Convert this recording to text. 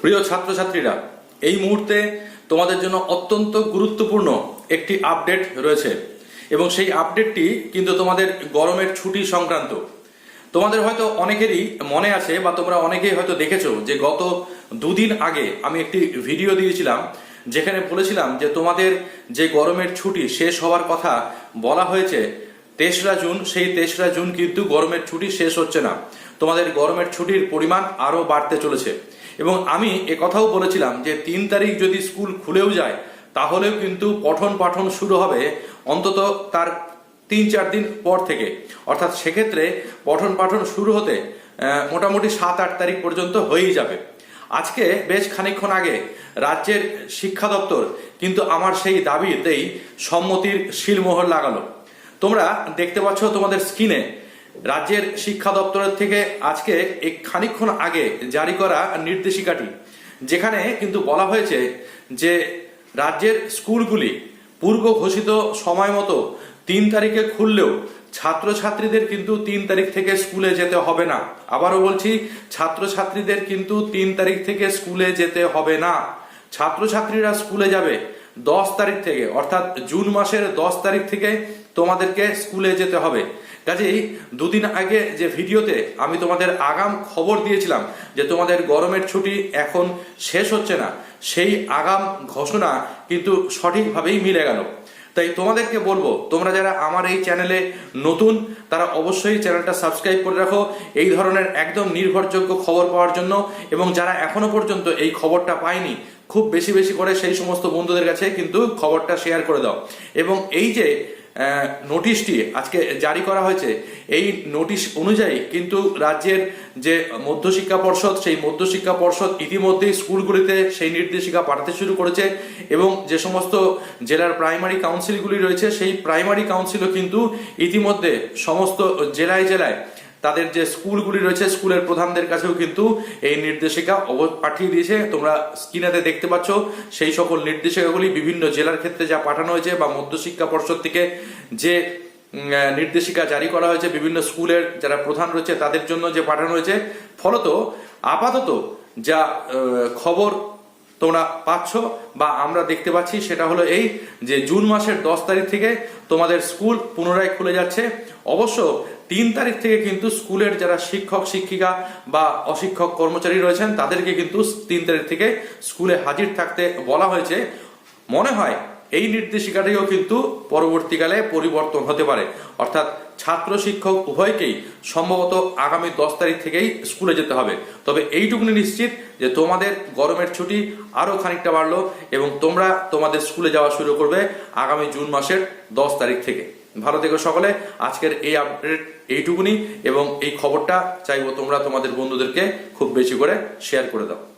প্রিয় ছাত্রছাত্রীরা, এই মুহূর্তে তোমাদের জন্য অত্যন্ত গুরুত্বপূর্ণ একটি আপডেট রয়েছে এবং সেই আপডেটটি কিন্তু তোমাদের গরমের ছুটি সংক্রান্ত। তোমাদের হয়তো অনেকেরই মনে আছে বা তোমরা অনেকেই হয়তো দেখেছ যে গত দুদিন আগে আমি একটি ভিডিও দিয়েছিলাম যেখানে বলেছিলাম যে তোমাদের যে গরমের ছুটি শেষ হওয়ার কথা বলা হয়েছে, তেসরা জুন, সেই তেসরা জুন কিন্তু গরমের ছুটি শেষ হচ্ছে না। তোমাদের গরমের ছুটির পরিমাণ আরও বাড়তে চলেছে। এবং আমি কথাও বলেছিলাম যে তিন তারিখ যদি স্কুল খুলেও যায়, তাহলেও কিন্তু পঠন পাঠন শুরু হবে অন্তত তার তিন চার দিন পর থেকে। অর্থাৎ সেক্ষেত্রে পঠন পাঠন শুরু হতে মোটামুটি সাত আট তারিখ পর্যন্ত হয়েই যাবে। আজকে বেশ খানিকক্ষণ আগে রাজ্যের শিক্ষা দপ্তর কিন্তু আমার সেই দাবিতেই সম্মতির শিলমোহর লাগালো। তোমরা দেখতে পাচ্ছ তোমাদের স্ক্রিনে রাজ্যের শিক্ষা দপ্তরের থেকে আজকে এক খানিকক্ষণ আগে জারি করা নির্দেশিকাটি, যেখানে কিন্তু বলা হয়েছে যে রাজ্যের স্কুলগুলি পূর্ব ঘোষিত সময় মতো তিন তারিখে খুললেও ছাত্রছাত্রীদের কিন্তু তিন তারিখ থেকে স্কুলে যেতে হবে না। আবারও বলছি, ছাত্রছাত্রীদের কিন্তু তিন তারিখ থেকে স্কুলে যেতে হবে না। ছাত্রছাত্রীরা স্কুলে যাবে দশ তারিখ থেকে, অর্থাৎ জুন মাসের দশ তারিখ থেকে তোমাদেরকে স্কুলে যেতে হবে। কাজেই দুদিন আগে যে ভিডিওতে আমি তোমাদের আগাম খবর দিয়েছিলাম যে তোমাদের গরমের ছুটি এখন শেষ হচ্ছে না, সেই আগাম ঘোষণা কিন্তু সঠিকভাবেই মিলে গেল। তাই তোমাদেরকে বলব, তোমরা যারা আমার এই চ্যানেলে নতুন, তারা অবশ্যই চ্যানেলটা সাবস্ক্রাইব করে রাখো। এই ধরনের একদম নির্ভরযোগ্য খবর পাওয়ার জন্য এবং যারা এখনও পর্যন্ত এই খবরটা পায়নি, খুব বেশি বেশি করে সেই সমস্ত বন্ধুদের কাছে কিন্তু খবরটা শেয়ার করে দাও। এবং এই যে নোটিশটি আজকে জারি করা হয়েছে। এই নোটিশ অনুযায়ী কিন্তু রাজ্যের যে মধ্যশিক্ষা পর্ষদ, সেই মধ্যশিক্ষা পর্ষদ ইতিমধ্যেই স্কুলগুলিতে সেই নির্দেশিকা পাঠাতে শুরু করেছে এবং যে সমস্ত জেলার প্রাইমারি কাউন্সিলগুলি রয়েছে, সেই প্রাইমারি কাউন্সিলও কিন্তু ইতিমধ্যে সমস্ত জেলায় জেলায় তাদের যে স্কুলগুলি রয়েছে, স্কুলের প্রধানদের কাছেও কিন্তু এই নির্দেশিকা পাঠিয়ে দিয়েছে। তোমরা স্ক্রিনেতে দেখতে পাচ্ছ, সেই সকল নির্দেশিকাগুলি বিভিন্ন জেলার ক্ষেত্রে যা পাঠানো হয়েছে বা মধ্যশিক্ষা পর্ষদ থেকে যে নির্দেশিকা জারি করা হয়েছে, বিভিন্ন স্কুলের যারা প্রধান রয়েছে, তাদের জন্য যে পাঠানো হয়েছে। ফলত আপাতত যা খবর তোমরা পাচ্ছ বা আমরা দেখতে পাচ্ছি, সেটা হলো এই যে, জুন মাসের দশ তারিখ থেকে তোমাদের স্কুল পুনরায় খুলে যাচ্ছে। অবশ্য তিন তারিখ থেকে কিন্তু স্কুলের যারা শিক্ষক, শিক্ষিকা বা অশিক্ষক কর্মচারী রয়েছেন, তাদেরকে কিন্তু তিন তারিখ থেকে স্কুলে হাজির থাকতে বলা হয়েছে। মনে হয় এই নির্দেশিকাটিও কিন্তু পরবর্তীকালে পরিবর্তন হতে পারে। অর্থাৎ ছাত্র শিক্ষক উভয়কেই সম্ভবত আগামী দশ তারিখ থেকেই স্কুলে যেতে হবে। তবে এইটুকুনি নিশ্চিত যে তোমাদের গরমের ছুটি আরও খানিকটা বাড়লো এবং তোমরা তোমাদের স্কুলে যাওয়া শুরু করবে আগামী জুন মাসের দশ তারিখ থেকে। ভালো থেকো সকলে। আজকের এই আপডেট এইটুকুনি এবং এই খবরটা চাইব তোমরা তোমাদের বন্ধুদেরকে খুব বেশি করে শেয়ার করে দাও।